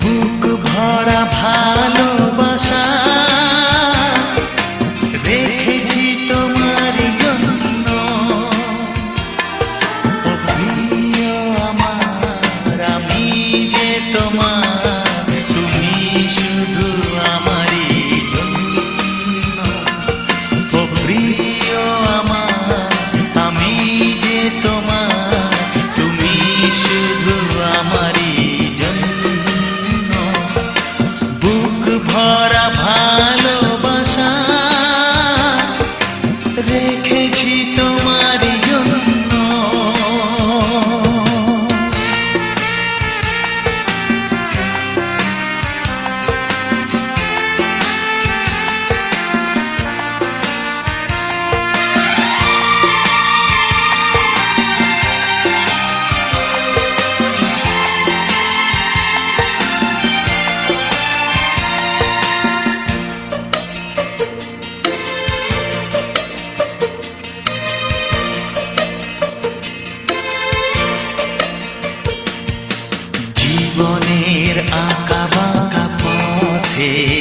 বুক ভরা জীবনের আঁকা বাঁকা পথে